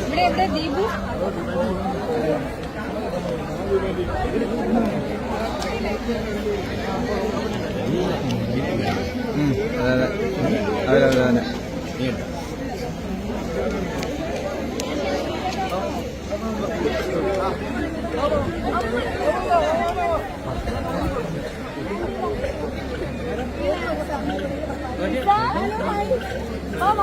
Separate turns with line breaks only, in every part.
ഇവിടെ എവിടെ ദീപു
അതെ അതെ അതെ അതെ.
അമ്മ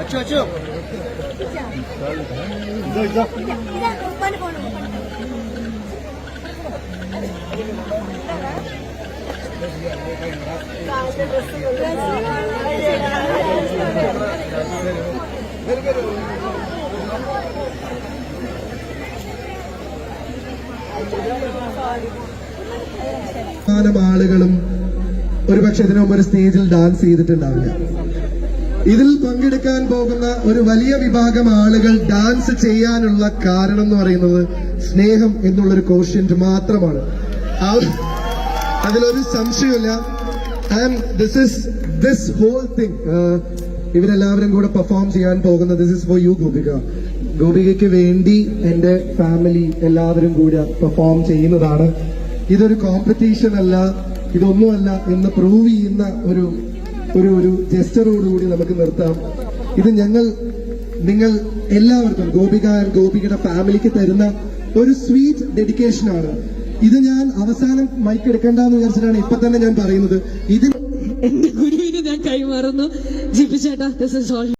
അച്ചു അച്ചു
ശതമാനം ആളുകളും ഒരുപക്ഷെ ഇതിനു മുമ്പ് ഒരു സ്റ്റേജിൽ ഡാൻസ് ചെയ്തിട്ടുണ്ടാവില്ല. ഇതിൽ പങ്കെടുക്കാൻ പോകുന്ന ഒരു വലിയ വിഭാഗം ആളുകൾ ഡാൻസ് ചെയ്യാനുള്ള കാരണം എന്ന് പറയുന്നത് സ്നേഹം എന്നുള്ളൊരു കോഷ്യന്റ് മാത്രമാണ്. അതിലൊരു സംശയമില്ല and this is this whole thing ഇവരെല്ലാവരും കൂടെ പെർഫോം ചെയ്യാൻ പോകുന്ന this is for you Gopika. ഗോപികയ്ക്ക് വേണ്ടി എന്റെ ഫാമിലി എല്ലാവരും കൂടെ പെർഫോം ചെയ്യുന്നതാണ്. ഇതൊരു കോമ്പറ്റീഷൻ അല്ല. ഇതൊന്നുമല്ല എന്ന് പ്രൂവ് ചെയ്യുന്ന ഒരു ഒരു ഒരു ജസ്റ്ററോടുകൂടി നമുക്ക് നിർത്താം. ഇത് ഞങ്ങൾ നിങ്ങൾ എല്ലാവർക്കും ഗോപിക ആൻഡ് ഗോപികയുടെ ഫാമിലിക്ക് തരുന്ന ഒരു സ്വീറ്റ് ഡെഡിക്കേഷൻ ആണ്. ഇത് ഞാൻ അവസാനം മൈക്ക് എടുക്കേണ്ടെന്ന് വിചാരിച്ചിട്ടാണ് ഇപ്പൊ തന്നെ ഞാൻ പറയുന്നത്. ഇതിൽ
എന്റെ ഗുരുവിന് ഞാൻ കൈമാറുന്നു. ഇസ്